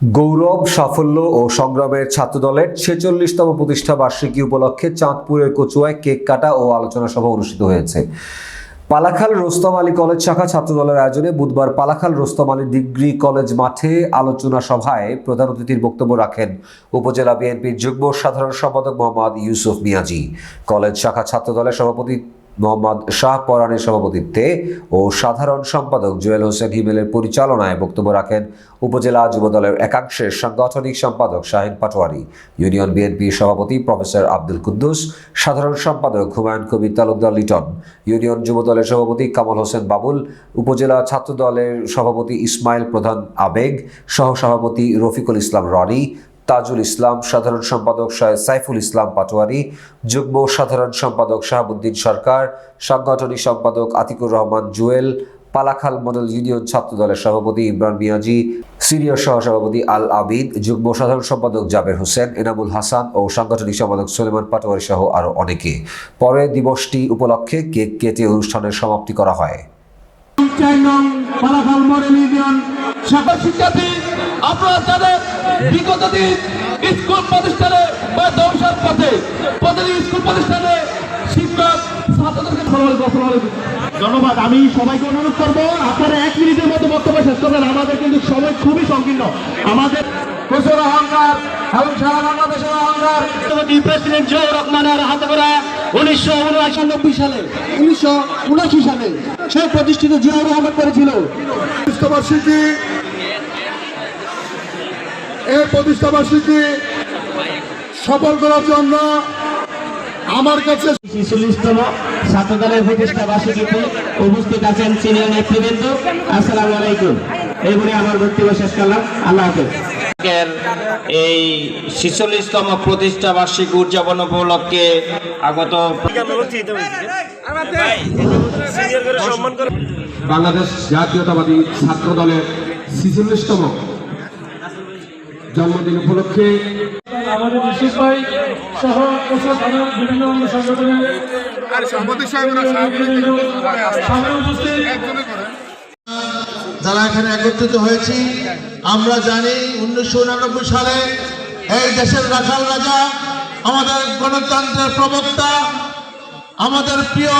গৌরব, সাফল্য ও সংগ্রামের ছাত্রদলের ছেচল্লিশতম প্রতিষ্ঠা বার্ষিকী উপলক্ষে চাঁদপুরের কচুয়ায় কেক কাটা ও আলোচনা সভা অনুষ্ঠিত হয়েছে। পালাখাল রোস্তম আলী কলেজ শাখা ছাত্রদলের আয়োজনে বুধবার পালাখাল রোস্তম আলী ডিগ্রি কলেজ মাঠে আলোচনা সভায় প্রধান অতিথির বক্তব্য রাখেন উপজেলা বিএনপির যুগ্ম সাধারণ সম্পাদক মোহাম্মদ ইউসুফ মিয়াজি। কলেজ শাখা ছাত্রদলের সভাপতি মোহাম্মদ শাহ পরানের সভাপতিত্বে ও সাধারণ সম্পাদক জুয়েল হোসেন হিমেলের পরিচালনায় বক্তব্য রাখেন উপজেলা যুবদলের একাংশের সাংগঠনিক সম্পাদক শাহিন পাটোয়ারি, ইউনিয়ন বিএনপির সভাপতি প্রফেসর আব্দুল কুদ্দুস, সাধারণ সম্পাদক হুমায়ুন কবির তালুকদার লিটন, ইউনিয়ন যুবদলের সভাপতি কামাল হোসেন বাবুল, উপজেলা ছাত্রদলের সভাপতি ইসমাইল প্রধান আবেগ সহ সভাপতি রফিকুল ইসলাম রনি তাজুল ইসলাম, সাধারণ সম্পাদক সৈয়দ সাইফুল ইসলাম পাটোয়ারি, যুগ্ম সাধারণ সম্পাদক শাহাবুদ্দিন সরকার, সাংগঠনিক সম্পাদক আতিকুর রহমান জুয়েল, পালাখাল মডেল ইউনিয়ন ছাত্র দলের সভাপতি ইমরান মিয়াজি, সিনিয়র সহসভাপতি আল আবিদ, যুগ্ম সাধারণ সম্পাদক জাবের হোসেন, এনামুল হাসান ও সাংগঠনিক সম্পাদক সুলেমান পাটোয়ারি সহ আরও অনেকে। পরে দিবসটি উপলক্ষে কেক কেটে অনুষ্ঠানের সমাপ্তি করা হয়। আপনারা যাদের বিগত দিন স্কুল প্রতিষ্ঠানে বা দর্শন পথে প্রতিদিন স্কুল প্রতিষ্ঠানে শিক্ষক ছাত্রদেরকে ধন্যবাদ আমি সবাইকে অনুরোধ করব আপনারা এক মিনিটের মধ্যে বক্তব্য শেষ করবেন। আমাদের কিন্তু সময় খুবই সংকীর্ণ। আমাদের প্রচুর অহংকার এবং সারা বাংলাদেশের অহংকার। প্রেসিডেন্ট জিয়াউর রহমানের হাতে করা উনিশশো উনআশি সালে উনিশশো উনআশি সালে সে প্রতিষ্ঠিত জিয়াউর রহমান করেছিল। এই প্রতিষ্ঠাবার্ষিকী সফল করার জন্য আমার কাছে ছেচল্লিশতম ছাত্রদলের প্রতিষ্ঠা বার্ষিকীতে উপস্থিত আছেন সিনিয়র নেতৃবৃন্দ। আসসালামু আলাইকুম। এই বলে আমার বক্তব্য শেষ করলাম। আল্লাহ হাফেজ। এই ছিচল্লিশতম প্রতিষ্ঠা বার্ষিকী উদযাপন উপলক্ষে আগত বাংলাদেশ জাতীয়তাবাদী ছাত্র দলের ছিচল্লিশতম জন্মদিন উপলক্ষে আমাদের বিশেষ ভাই সহ থানার বিভিন্ন অঙ্গ সংগঠনের সামনে উপস্থিত যারা এখানে একত্রিত হয়েছি আমরা জানি উনিশশো উনানব্বই সালে এই দেশের রাখাল রাজা আমাদের গণতন্ত্রের প্রবক্তা আমাদের প্রিয়